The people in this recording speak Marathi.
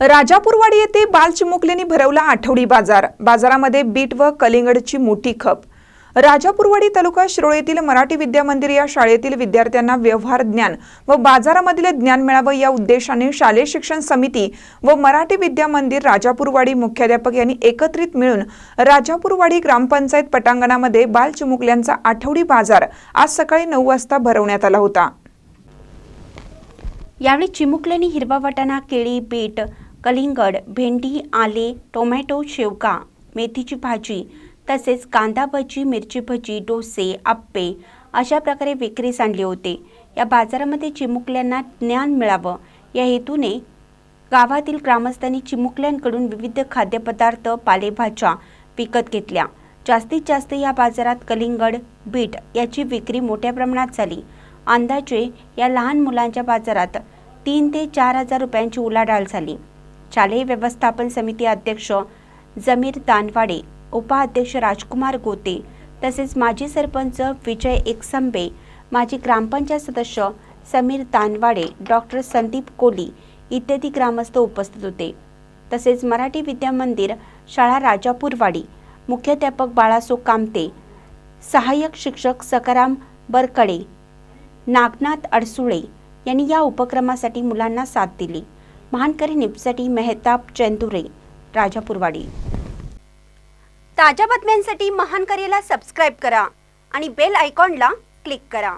राजापूरवाडी येथे बाल भरवला आठवडी बाजार. बाजारामध्ये बीट व कलिंगडची मोठी खप. राजापूरवाडी तालुका शिरोळ येथील मराठी विद्या मंदिर या शाळेतील विद्यार्थ्यांना व्यवहार ज्ञान व बाजारामधील ज्ञान मिळावं या उद्देशाने शालेय शिक्षण समिती व मराठी विद्या मंदिर राजापूरवाडी मुख्याध्यापक यांनी एकत्रित मिळून राजापूरवाडी ग्रामपंचायत पटांगणामध्ये बाल चिमुकल्यांचा आठवडी बाजार आज सकाळी नऊ वाजता भरवण्यात आला होता. यावेळी चिमुकल्यांनी हिरवा वाटाणा केळी बीट कलिंगड भेंडी आले टोमॅटो शेवगा मेथीची भाजी तसेच कांदा भजी मिरची भजी डोसे आप्पे अशा प्रकारे विक्रीस आणले होते. या बाजारामध्ये चिमुकल्यांना ज्ञान मिळावं या हेतूने गावातील ग्रामस्थांनी चिमुकल्यांकडून विविध खाद्यपदार्थ पालेभाज्या विकत घेतल्या. जास्तीत जास्त या बाजारात कलिंगड बीट याची विक्री मोठ्या प्रमाणात झाली. अंदाजे या लहान मुलांच्या बाजारात तीन ते चार हजार रुपयांची उलाढाल झाली. शालेय व्यवस्थापन समिती अध्यक्ष जमीर दानवाडे उपाध्यक्ष राजकुमार गोते तसेच माजी सरपंच विजय एकसंबे माजी ग्रामपंचायत सदस्य समीर दानवाडे डॉक्टर संदीप कोली इत्यादी ग्रामस्थ उपस्थित होते. तसेच मराठी विद्या मंदिर शाळा राजापूरवाडी मुख्याध्यापक बाळासो कामते सहाय्यक शिक्षक सकाराम बरकडे नागनाथ अडसुळे यांनी या उपक्रमासाठी मुलांना साथ दिली. महानकरी निपसाठी मेहताब चेंदुरे राजापूरवाडी. ताज्या बातम्यांसाठी महानकरीला सबस्क्राईब करा आणि बेल आयकॉनला क्लिक करा.